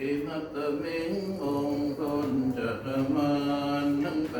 อิมัตตมิงองค์ตนจัมานทั้งแป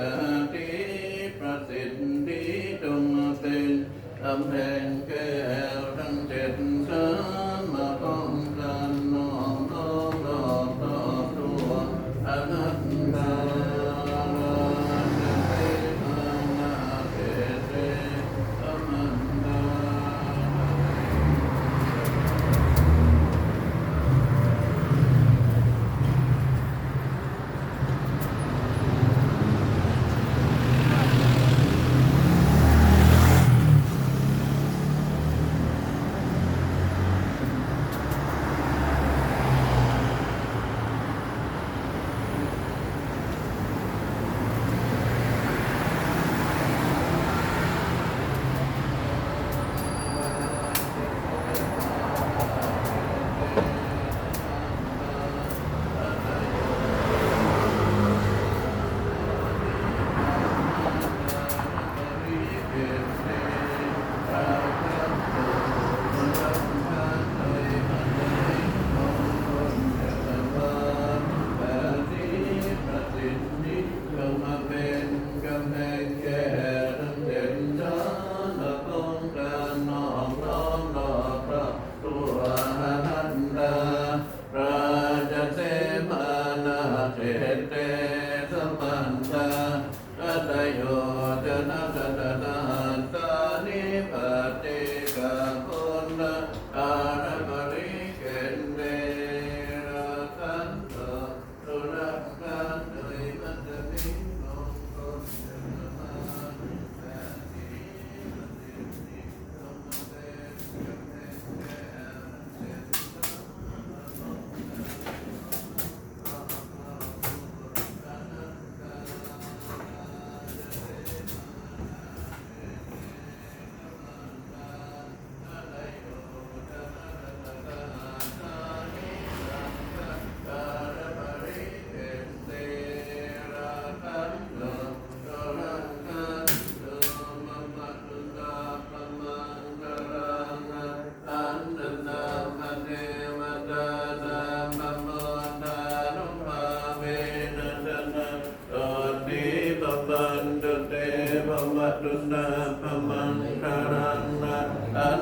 ตุตตะปะมังคารังนะอัน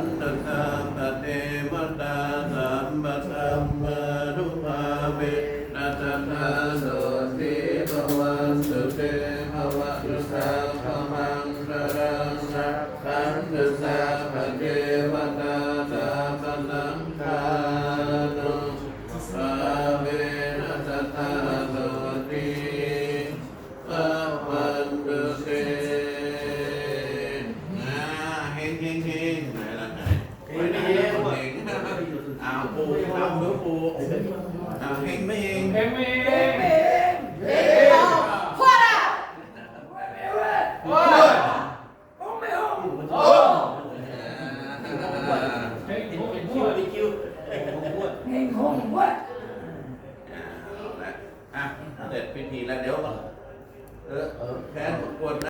อะเสร็จพิธีแล้วเดี๋ยวเออแค่สมควรนะ